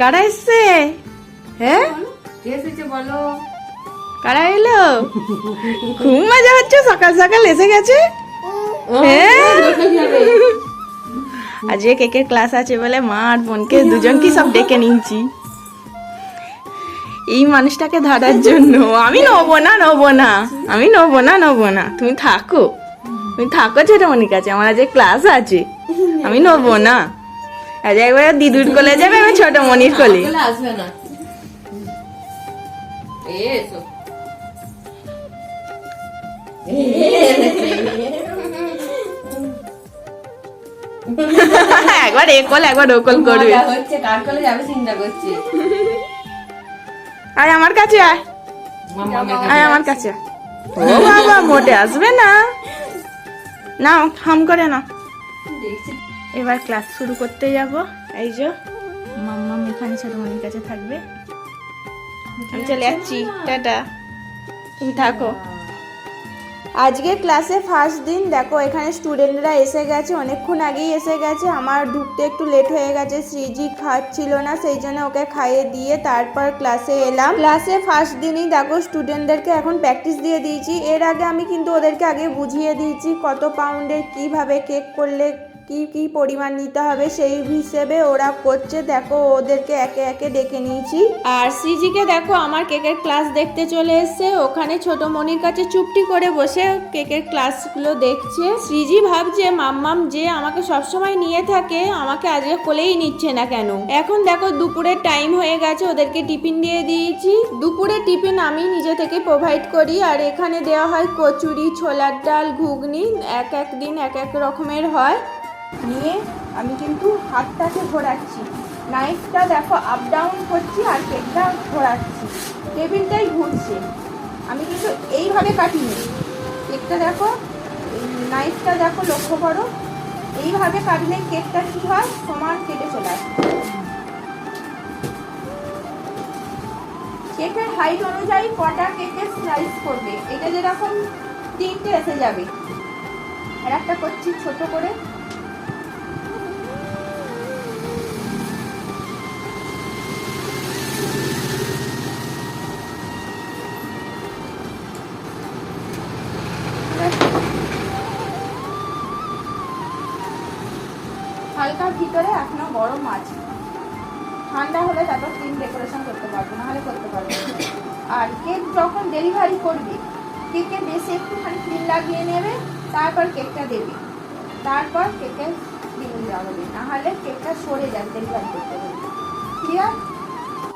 কারা এসছে হ্যাঁ কে এসেছে বলো। কারা এলো? খুব মজা হচ্ছে সকাল সকাল এসে গেছে। হ্যাঁ আজকে কেকের ক্লাস আছে বলে মা আর বোনকে দুজনকে সব ডেকে নিয়েছি। এই মানুষটাকে ধরার জন্য। আমি নেব না নেব না। আমি নেব না নেব না। তুমি থাকো। তুমি থাকো ছোটমণির কাছে। আমার আজকে ক্লাস আছে। আমি নেব না। আজ একবার দিদুর কোলে যাবে আমি ছোটমণির কোলে। বলে আসবে না। একবার এ কোল একবার ও কোল করবে। মজা হচ্ছে কার কলে যাবে চিন্তা করছে। আয় আমার কাছে আয়। আয় আমার কাছে। ও বাবা মোটে আসবে না। না হাম করে না দেখছি। এবার ক্লাস শুরু করতে যাব। এই যে, মাম্মাম এখানে ছোটমণির কাছে থাকবে। আমি চলে যাচ্ছি, টাটা। তুমি থাকো। আজকে ক্লাসে ফার্স্ট দিন, দেখো, এখানে স্টুডেন্টরা এসে গেছে, অনেকক্ষণ আগেই এসে গেছে। আমার ঢুকতে একটু লেট হয়ে গেছে, শ্রীজি খাচ্ছিল না, সেই জন্য ওকে খাইয়ে দিয়ে তারপর ক্লাসে এলাম। ক্লাসে ফার্স্ট দিনই, দেখো স্টুডেন্টদেরকে এখন প্র্যাকটিস দিয়ে দিয়েছি। এর আগে আমি কিন্তু ওদেরকে আগে বুঝিয়ে দিয়েছি, কত পাউন্ডের কীভাবে কেক করলে কি কি পরিমাণ নিতে হবে সেই হিসেবে ওরা করছে। দেখো, ওদেরকে একে একে ডেকে নিয়েছি। আর সিজিকে দেখো, আমার কেকের ক্লাস দেখতে চলে এসেছে। ওখানে ছোট মনির কাছে চুপটি করে বসে কেকের ক্লাসগুলো দেখছে। সিজি ভাবছে, মাম্মাম, যে আমাকে সবসময় নিয়ে থাকে, আমাকে আজকে কোলেই নিচ্ছে না কেন? এখন দেখো, দুপুরের টাইম হয়ে গেছে, ওদেরকে টিফিন দিয়ে দিয়েছি। দুপুরে টিফিন আমি নিজে থেকে প্রোভাইড করি, আর এখানে দেওয়া হয় কচুরি, ছোলার ডাল, ঘুগনি। এক এক দিন এক এক রকমের হয়। নিয়ে আমি কিন্তু হাতটাকে ঘোরাচ্ছি। নাইফটা দেখো আপ ডাউন করছি আর কেকটা ঘোরাচ্ছি। টেবিলটাই ঘুরছে। আমি কিন্তু এইভাবে কাটিনি। কেকটা দেখো নাইফটা দেখো, লক্ষ্য করো। এইভাবে কাটলে কেকটা কি হয়? সমান কেটে চলে আসে। কেকের হাইট অনুযায়ী কটা কেকের স্লাইস করবে? এটা যেরকম তিনটে এসে যাবে। আর একটা করছি ছোট করে। হালকা ভিতরে এখনও গরম আছে। ঠান্ডা হলে তারপর ক্রিম ডেকোরেশন করতে পারব না হলে করতে পারব আর কেক যখন ডেলিভারি করবে কেকে বেশি একটুখানি ক্রিম লাগিয়ে নেবে, তারপর কেকটা দেবে। তারপর কেকে ক্রিম লাগাবে না হলে কেকটা সরে যাবে ডেলিভারি করতে পারবে ক্লিয়ার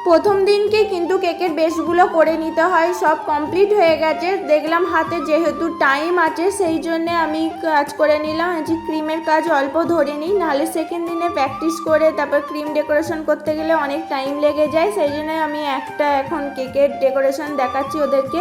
প্রথম দিনকে কিন্তু কেকের বেসগুলো করে নিতে হয়, সব কমপ্লিট হয়ে গেছে। দেখলাম হাতে যেহেতু টাইম আছে, সেই জন্যে আমি কাজ করে নিলাম। যে ক্রিমের কাজ অল্প ধরে নিই, নাহলে সেকেন্ড দিনে প্র্যাকটিস করে, তারপর ক্রিম ডেকোরেশন করতে গেলে অনেক টাইম লেগে যায়। সেই জন্য আমি একটা এখন কেকের ডেকোরেশন দেখাচ্ছি ওদেরকে।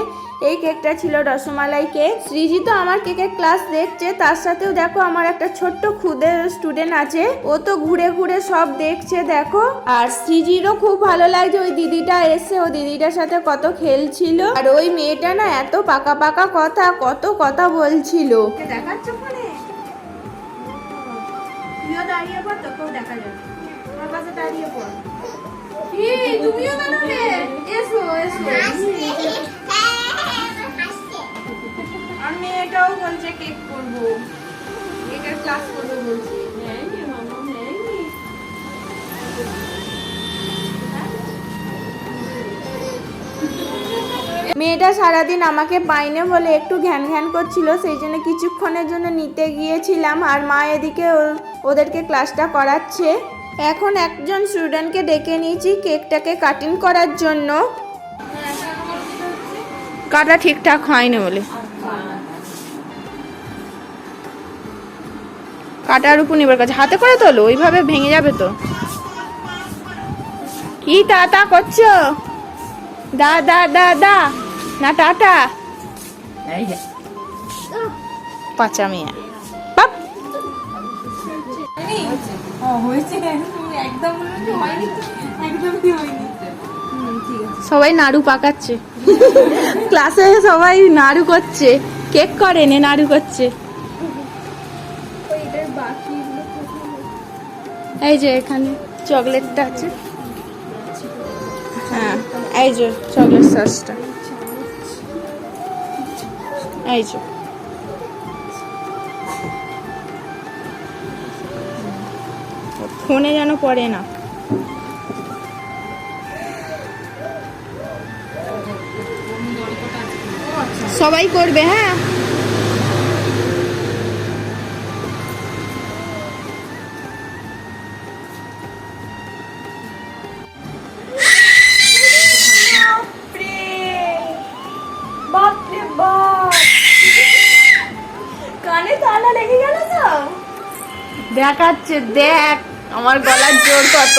এই কেকটা ছিল রসমালাই কেক। শ্রীজি তো আমার কেকের ক্লাস দেখছে, তার সাথেও দেখো আমার একটা ছোট্ট খুদে স্টুডেন্ট আছে। ও তো ঘুরে ঘুরে সব দেখছে, দেখো। আর শ্রীজিরও খুব ভালো লাগছে, ওই দিদিটা এসে ও দিদিটার সাথে কত খেলছিল। আর ওই মেয়েটা না এত পাকা পাকা কথা, কত কথা বলছিল। দাঁড়িয়ে পড়, তোকেও দেখা যাবে। দাঁড়িয়ে তুমিও দাঁড়াবে? এসো এসো। আমি এটাও বলছে কেক করব? কেকের ক্লাস করব বলছি। মেয়েটা সারাদিন আমাকে পাইনে বলে একটু ঘ্যান ঘ্যান করছিল সেই জন্য কিছুক্ষণের জন্য নিতে গিয়েছিলাম আর মা এদিকে ও- ওদেরকে ক্লাসটা করাচ্ছে। এখন একজন স্টুডেন্টকে ডেকে নিয়েছি কেকটাকে কাটিং করার জন্য। কাটা ঠিকঠাক হয়নি বলে। কাটার উপর নির্ভর করছে। হাতে করে তোলো ওইভাবে ভেঙে যাবে তো। কি তা তা করছ? দা দা দা দা। না টাটা। পাঁচা মেয়ে। বাপ। সবাই নাড়ু পাকাচ্ছে। ক্লাসে সবাই নাড়ু করছে। কেক করে নে নাড়ু করছে। এই যে এখানে চকলেটটা আছে। হ্যাঁ এই যে চকলেট সসটা। এই যে। ফোনে যেন পড়ে না। সবাই করবে হ্যাঁ? দেখাচ্ছে দেখ আমার গলার জোর কত।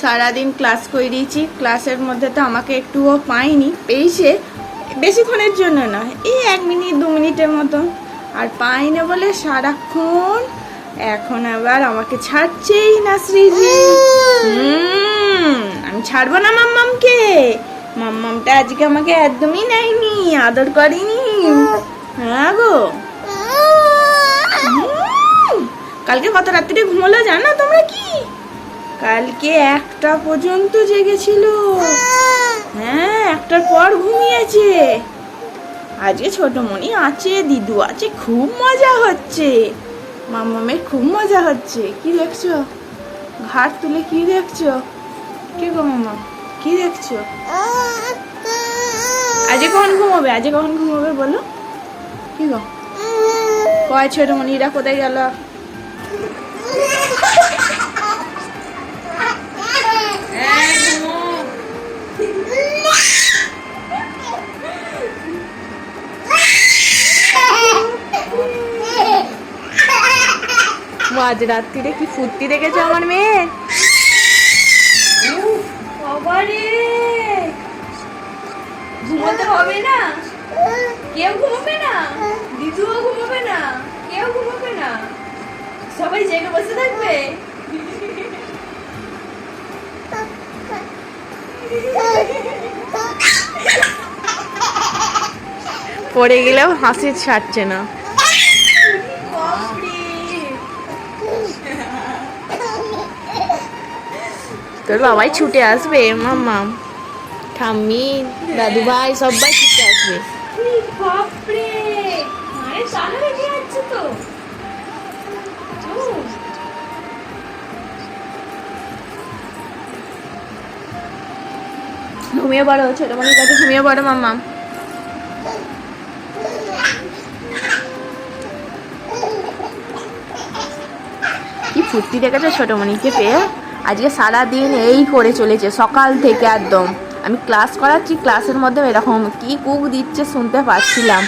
সারাদিন ক্লাস করে দিয়েছি ক্লাসের মধ্যে তো আমাকে একটুও পাইনি পেয়েছে। বেশিক্ষণের জন্য না এই এক মিনিট দু মিনিটের মতো। আর পাইনি বলে সারাক্ষণ এখন আবার আমাকে ছাড়ছেই না শ্রীজি। আমি ছাড়বো না মাম্মামকে। মাম্মামটা আজকে আমাকে একদমই নেয়নি আদর করেনি। হ্যাঁ গো। কালকে কত রাত্রিরে ঘুমোলো জানো তোমরা কি? কালকে একটা পর্যন্ত জেগেছিল। হ্যাঁ একটার পর ঘুমিয়েছে। আজকে ছোট মনি আছে, দিদু আছে, খুব মজা হচ্ছে। মামামের খুব মজা হচ্ছে। কি দেখছ? ঘাট তুলে কি দেখছ? কি গো মামা? কি দেখছ? আজকে কখন ঘুমোবে? আজকে কখন ঘুমোবে বলো? কি গো? কয় ছোট মনিরা, কোথায় গেল? আজ রাত্রিরে কি ফুর্তি দেখেছ আমার মেয়ে? বাবারে! ঘুমোতে হবে না? কেউ ঘুমোবে না? দিদুও ঘুমোবে না? কেউ ঘুমোবে না? সবাই জেগে বসে থাকবে? পড়ে গেলেও হাসি ছাড়ছে না। তোর বাবাই ছুটে আসবে মাম্মা। ঠাম্মি দাদু ভাই সবাই ছুটে আসবে। ঘুমিয়ে পড়ো ছোট মনির কাছে ঘুমিয়ে পড়ো মাম্মা। কি ফুর্তি দেখেছ ছোট মনিকে পেয়ে? আজকে সারাদিন এই করে চলেছে সকাল থেকে একদম। আমি ক্লাস করাচ্ছি ক্লাসের মধ্যে এরকম কি কুক দিচ্ছে শুনতে পাচ্ছিলাম।